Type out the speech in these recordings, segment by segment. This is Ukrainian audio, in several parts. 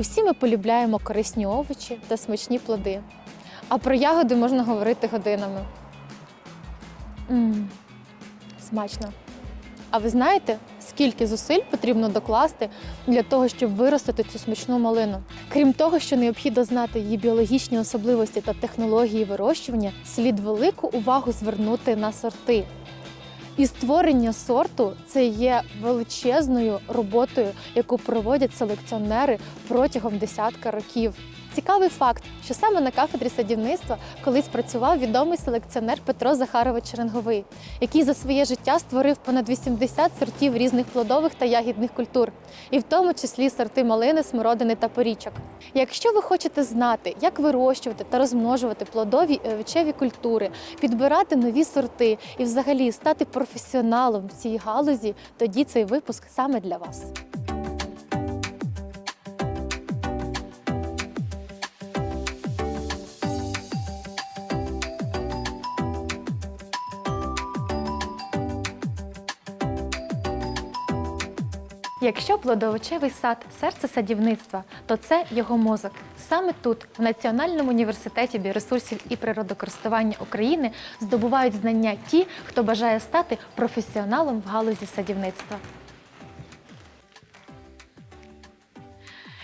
Усі ми полюбляємо корисні овочі та смачні плоди. А про ягоди можна говорити годинами. Мм, смачно. А ви знаєте, скільки зусиль потрібно докласти для того, щоб виростити цю смачну малину? Крім того, що необхідно знати її біологічні особливості та технології вирощування, слід велику увагу звернути на сорти. І створення сорту це є величезною роботою, яку проводять селекціонери протягом десятка років. Цікавий факт, що саме на кафедрі садівництва колись працював відомий селекціонер Петро Захарович Черенговий, який за своє життя створив понад 80 сортів різних плодових та ягідних культур, і в тому числі сорти малини, смородини та порічок. Якщо ви хочете знати, як вирощувати та розмножувати плодові і овочеві культури, підбирати нові сорти і взагалі стати професіоналом в цій галузі, тоді цей випуск саме для вас. Якщо плодовочевий сад серце садівництва, то це його мозок. Саме тут, в Національному університеті біоресурсів і природокористування України, здобувають знання ті, хто бажає стати професіоналом в галузі садівництва.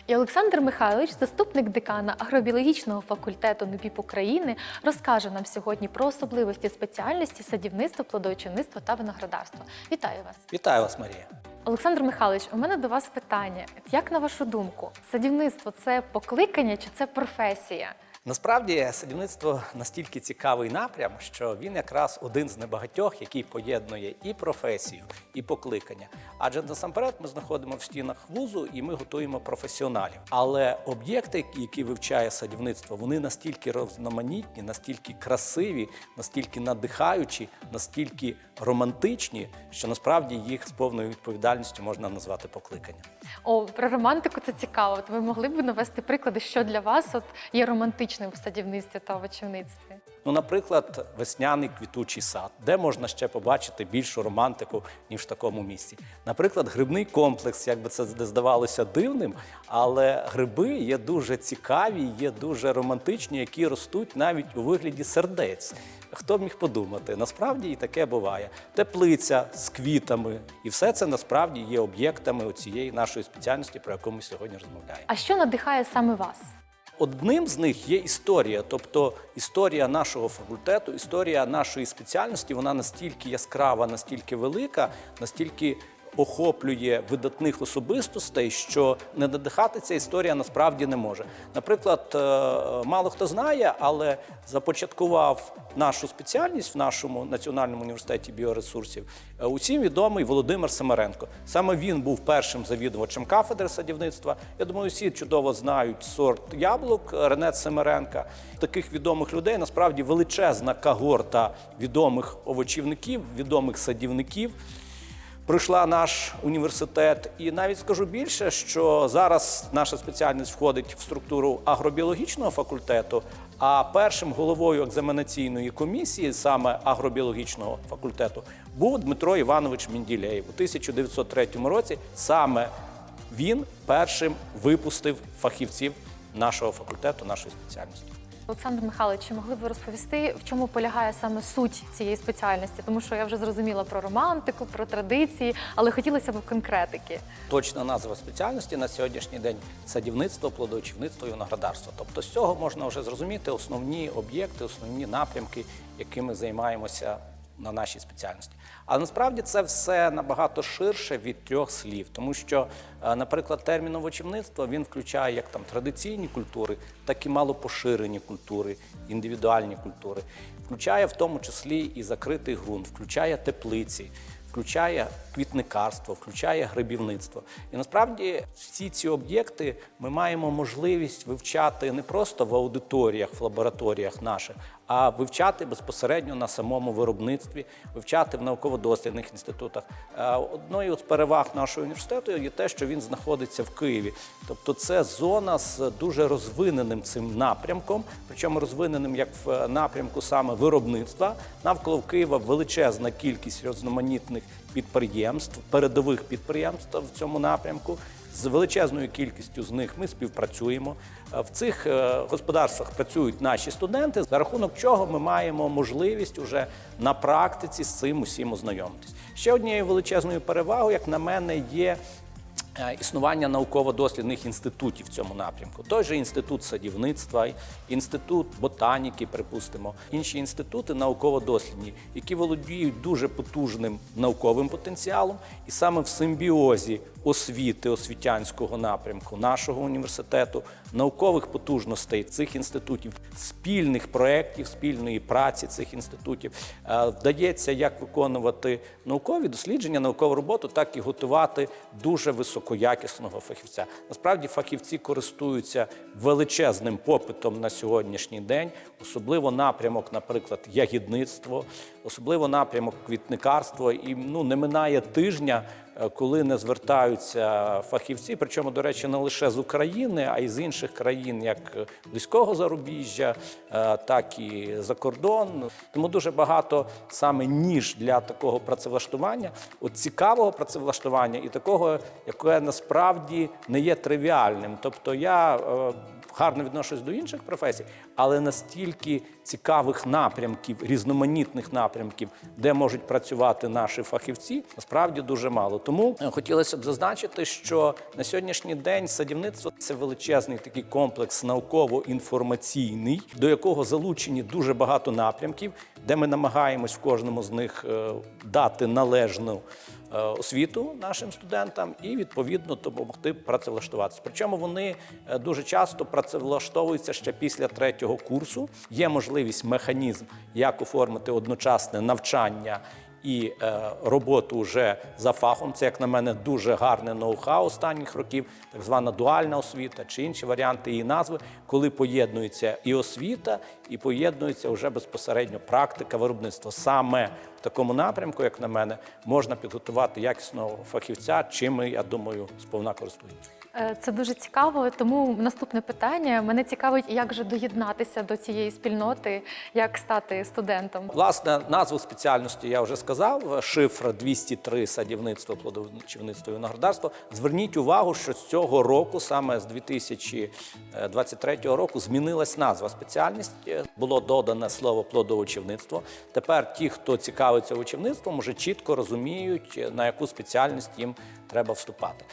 І Олександр Михайлович, заступник декана агробіологічного факультету НУБІП України, розкаже нам сьогодні про особливості спеціальності садівництва, плодовочівництва та виноградарства. Вітаю вас! Вітаю вас, Марія. Олександр Михайлович, у мене до вас питання. Як на вашу думку, садівництво це покликання чи це професія? Насправді садівництво настільки цікавий напрям, що він якраз один з небагатьох, який поєднує і професію, і покликання. Адже насамперед ми знаходимо в стінах вузу і ми готуємо професіоналів. Але об'єкти, які вивчає садівництво, вони настільки різноманітні, настільки красиві, настільки надихаючі, настільки романтичні, що насправді їх з повною відповідальністю можна назвати покликанням. О, про романтику це цікаво. От ви могли б навести приклади, що для вас от є романтичним в садівництві та овочівництві? Ну, наприклад, весняний квітучий сад, де можна ще побачити більшу романтику, ніж в такому місці. Наприклад, грибний комплекс, як би це здавалося дивним, але гриби є дуже цікаві, є дуже романтичні, які ростуть навіть у вигляді сердець. Хто б міг подумати? Насправді і таке буває. Теплиця з квітами, і все це насправді є об'єктами цієї нашої спеціальності, про яку ми сьогодні розмовляємо. А що надихає саме вас? Одним з них є історія, тобто історія нашого факультету, історія нашої спеціальності, вона настільки яскрава, настільки велика, настільки охоплює видатних особистостей, що не надихати ця історія насправді не може. Наприклад, е, мало хто знає, але започаткував нашу спеціальність в нашому національному університеті біоресурсів е, усім відомий Володимир Семеренко. Саме він був першим завідувачем кафедри садівництва. Я думаю, всі чудово знають сорт яблук Ренет Семеренка. Таких відомих людей насправді величезна когорта відомих овочівників, відомих садівників пройшла наш університет. І навіть скажу більше, що зараз наша спеціальність входить в структуру агробіологічного факультету. А першим головою екзаменаційної комісії, саме агробіологічного факультету, був Дмитро Іванович Мінділеєв у 1903 році. Саме він першим випустив фахівців нашого факультету, нашої спеціальності. Олександр Михайлович, чи могли б ви розповісти, в чому полягає саме суть цієї спеціальності? Тому що я вже зрозуміла про романтику, про традиції, але хотілося б конкретики. Точна назва спеціальності на сьогоднішній день садівництво, плодочівництво і виноградарство. Тобто з цього можна вже зрозуміти основні об'єкти, основні напрямки, якими займаємося на нашій спеціальності. Але насправді це все набагато ширше від трьох слів, тому що, е, наприклад, термін овочівництво він включає як там традиційні культури, так і малопоширені культури, індивідуальні культури, включає в тому числі і закритий ґрунт, включає теплиці включає квітникарство, включає грибівництво. І насправді всі ці об'єкти ми маємо можливість вивчати не просто в аудиторіях, в лабораторіях наших, а вивчати безпосередньо на самому виробництві, вивчати в науково-дослідних інститутах. Е, Одною з переваг нашого університету є те, що він знаходиться в Києві. Тобто це зона з дуже розвиненим цим напрямком, причому розвиненим як в напрямку саме виробництва. Навколо Києва величезна кількість різноманітних підприємств, передових підприємств в цьому напрямку. З величезною кількістю з них ми співпрацюємо. Е, В цих е, господарствах працюють наші студенти, за рахунок чого ми маємо можливість уже на практиці з цим усім ознайомитись. Ще однією величезною перевагою, як на мене, є е, існування науково-дослідних інститутів в цьому напрямку. Той же інститут садівництва, інститут ботаніки, припустимо, інші інститути науково-дослідні, які володіють дуже потужним науковим потенціалом, і саме в симбіозі освіти, освітянського напрямку нашого університету, наукових потужностей цих інститутів, спільних проєктів, спільної праці цих інститутів е, вдається як виконувати наукові дослідження, наукову роботу, так і готувати дуже високоякісного фахівця. Насправді фахівці користуються величезним попитом на сьогоднішній день, особливо напрямок, наприклад, ягідництво, особливо напрямок квітникарство. І ну не минає тижня, коли не звертаються фахівці, причому, до речі, не лише з України, а й з інших країн, як близького зарубіжжя, е, так і за кордон. Тому дуже багато саме ніж для такого працевлаштування, от цікавого працевлаштування і такого, яке насправді не є тривіальним. Тобто я е, гарно відношусь до інших професій, але настільки цікавих напрямків, різноманітних напрямків, де можуть працювати наші фахівці, насправді дуже мало. Тому е, хотілося б зазначити, що на сьогоднішній день садівництво це величезний такий комплекс науково-інформаційний, до якого залучені дуже багато напрямків, де ми намагаємось в кожному з них е, дати належну освіту нашим студентам і відповідно допомогти працевлаштуватися. Причому вони е, дуже часто працевлаштовуються ще після третього курсу. Є можливість механізм, як оформити одночасне навчання. І е, роботу вже за фахом, це як на мене дуже гарне ноу-хау останніх років, так звана дуальна освіта чи інші варіанти її назви, коли поєднується і освіта, і поєднується вже безпосередньо практика виробництва. Саме в такому напрямку, як на мене, можна підготувати якісного фахівця, чим я думаю, сповна користуємося. Е, Це дуже цікаво. Тому наступне питання мене цікавить, як же доєднатися до цієї спільноти, як стати студентом. Власне, назву спеціальності я вже сказав. Шифра 203 садівництво, плодовичівництво і виноградарство. Зверніть увагу, що з цього року, саме з 2023 року, змінилась назва спеціальності. Було додане слово плодовичівництво. Тепер ті, хто цікавиться овочівництвом, вже чітко розуміють, на яку спеціальність їм треба вступати.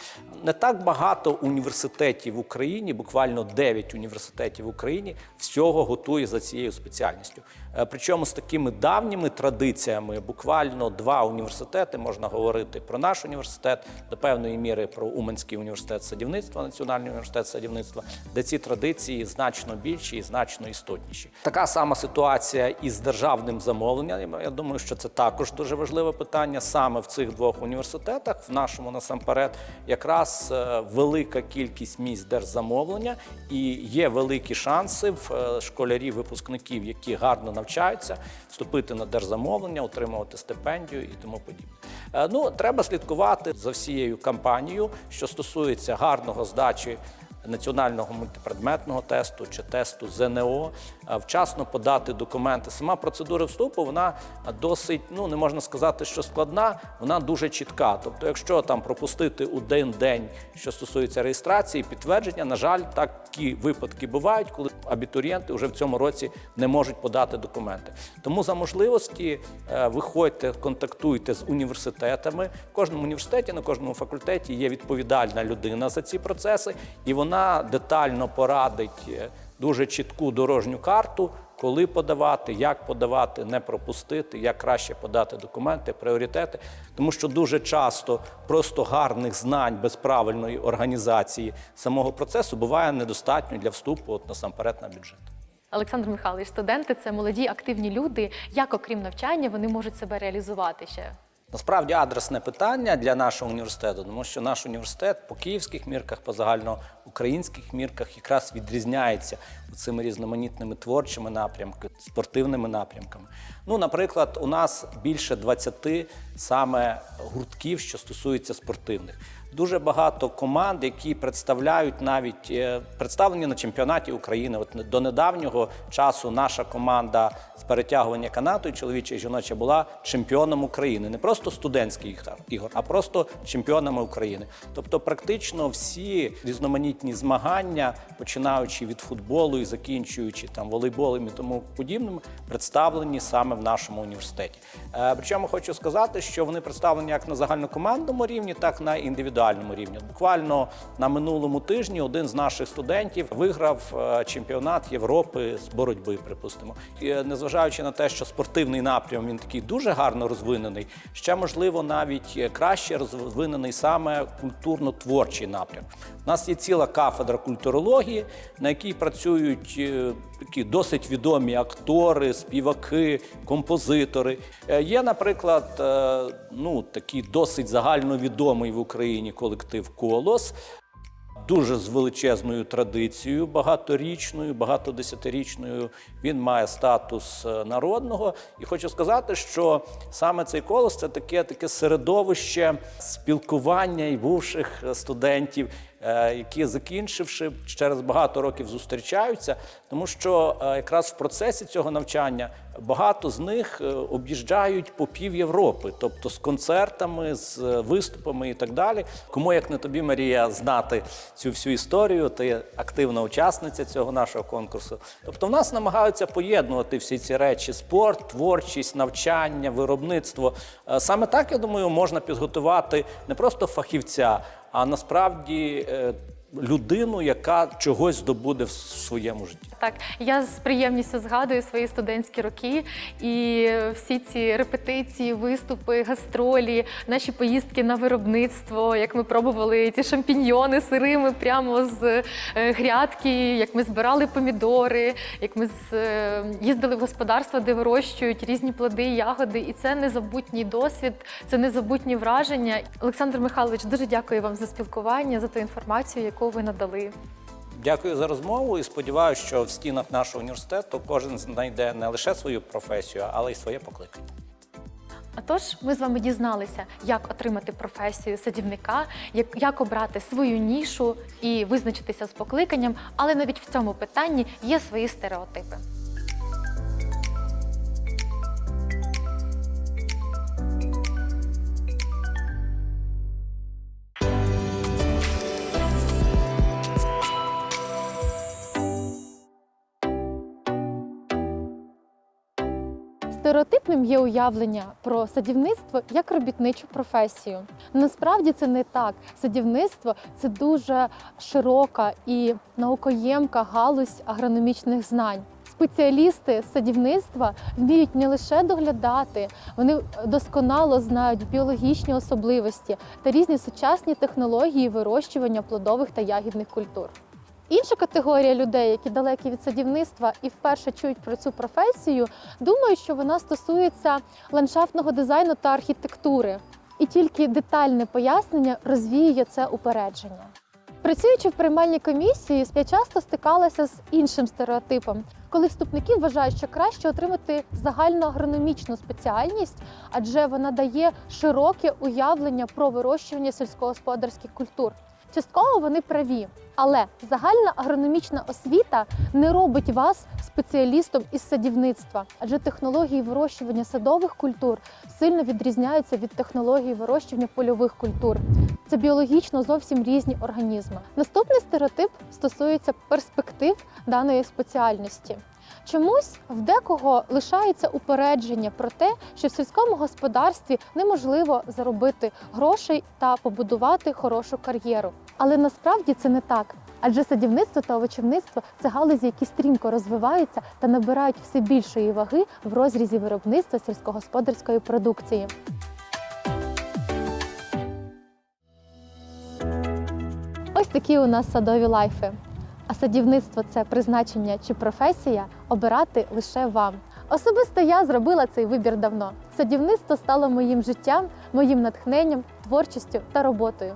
Не так багато університетів в Україні, буквально 9 університетів в Україні, всього готує за цією спеціальністю. Е, Причому з такими давніми традиціями, буквально два університети можна говорити про наш університет, до певної міри про Уманський університет садівництва, Національний університет садівництва, де ці традиції значно більші і значно істотніші. Така сама ситуація із державним замовленням. Я думаю, що це також дуже важливе питання саме в цих двох університетах. В нашому насамперед, якраз е, велика кількість місць держзамовлення і є великі шанси в е, школярів, випускників, які гарно навчаються, вступити на держзамовлення, отримувати стипендію і тому подібне. Е, Ну, треба слідкувати за всією кампанією, що стосується гарного здачі національного мультипредметного тесту чи тесту ЗНО, е, вчасно подати документи. Сама процедура вступу вона досить, ну не можна сказати, що складна, вона дуже чітка. Тобто, якщо там пропустити один день, що стосується реєстрації, підтвердження, на жаль, такі випадки бувають, коли абітурієнти вже в цьому році не можуть подати документи. Тому за можливості е, виходьте, контактуйте з університетами. В кожному університеті, на кожному факультеті є відповідальна людина за ці процеси, і вона детально порадить е, дуже чітку дорожню карту, коли подавати, як подавати, не пропустити, як краще подати документи, пріоритети. Тому що дуже часто просто гарних знань без правильної організації самого процесу буває недостатньо для вступу, от насамперед на бюджет. Олександр Михайлович, студенти це молоді активні люди. Як, окрім навчання, вони можуть себе реалізувати ще? Насправді адресне питання для нашого університету, тому що наш університет по київських мірках, по загальноукраїнських мірках якраз відрізняється цими різноманітними творчими напрямками, спортивними напрямками. Ну, наприклад, у нас більше 20 саме гуртків, що стосуються спортивних. Дуже багато команд, які представляють навіть е, представлені на чемпіонаті України. От до недавнього часу наша команда з перетягування канату, і чоловіча і жіноча, була чемпіоном України. Не просто студентських ігор, а просто чемпіонами України. Тобто, практично всі різноманітні змагання, починаючи від футболу і закінчуючи там волейболом і тому подібним, представлені саме в нашому університеті. Е, Причому хочу сказати, що вони представлені як на загальнокомандному рівні, так на індивідуальному рівні. Буквально на минулому тижні один з наших студентів виграв е, чемпіонат Європи з боротьби, припустимо. І, е, незважаючи на те, що спортивний напрям він такий дуже гарно розвинений, ще можливо навіть е, краще розвинений саме культурно-творчий напрям. У нас є ціла кафедра культурології, на якій працюють такі досить відомі актори, співаки, композитори. Є, наприклад, ну такий досить загальновідомий в Україні колектив Колос. Дуже з величезною традицією, багаторічною, багатодесятирічною. Він має статус е, народного. І хочу сказати, що саме цей колос це таке, таке середовище спілкування і бувших е, студентів, які закінчивши через багато років зустрічаються, тому що е, якраз в процесі цього навчання багато з них е, об'їжджають по пів Європи, тобто з концертами, з е, виступами і так далі. Кому як не тобі, Марія, знати цю всю історію, ти активна учасниця цього нашого конкурсу. Тобто, в нас намагаються поєднувати всі ці речі: спорт, творчість, навчання, виробництво. Е, Саме так я думаю, можна підготувати не просто фахівця, а насправді е, людину, яка чогось здобуде в своєму житті. Так, я з приємністю згадую свої студентські роки і всі ці репетиції, виступи, гастролі, наші поїздки на виробництво, як ми пробували ті шампіньйони сирими прямо з е, грядки, як ми збирали помідори, як ми з- е, їздили в господарства, де вирощують різні плоди, ягоди. І це незабутній досвід, це незабутні враження. Олександр Михайлович, дуже дякую вам за спілкування, за ту інформацію, яку ви надали. Дякую за розмову і сподіваюся, що в стінах нашого університету кожен знайде не лише свою професію, але й своє покликання. Отож, ми з вами дізналися, як отримати професію садівника, як, як обрати свою нішу і визначитися з покликанням, але навіть в цьому питанні є свої стереотипи. Стереотипним є уявлення про садівництво як робітничу професію. Насправді це не так. Садівництво це дуже широка і наукоємка галузь агрономічних знань. Спеціалісти садівництва вміють не лише доглядати, вони досконало знають біологічні особливості та різні сучасні технології вирощування плодових та ягідних культур. Інша категорія людей, які далекі від садівництва і вперше чують про цю професію, думають, що вона стосується ландшафтного дизайну та архітектури. І тільки детальне пояснення розвіює це упередження. Працюючи в приймальній комісії, я часто стикалася з іншим стереотипом, коли вступники вважають, що краще отримати загальну агрономічну спеціальність, адже вона дає широке уявлення про вирощування сільськогосподарських культур. Частково вони праві, але загальна агрономічна освіта не робить вас спеціалістом із садівництва, адже технології вирощування садових культур сильно відрізняються від технологій вирощування польових культур. Це біологічно зовсім різні організми. Наступний стереотип стосується перспектив даної спеціальності. Чомусь в декого лишається упередження про те, що в сільському господарстві неможливо заробити грошей та побудувати хорошу кар'єру. Але насправді це не так. Адже садівництво та овочівництво це галузі, які стрімко розвиваються та набирають все більшої ваги в розрізі виробництва сільськогосподарської продукції. Ось такі у нас садові лайфи. А садівництво це призначення чи професія обирати лише вам. Особисто я зробила цей вибір давно. Садівництво стало моїм життям, моїм натхненням, творчістю та роботою.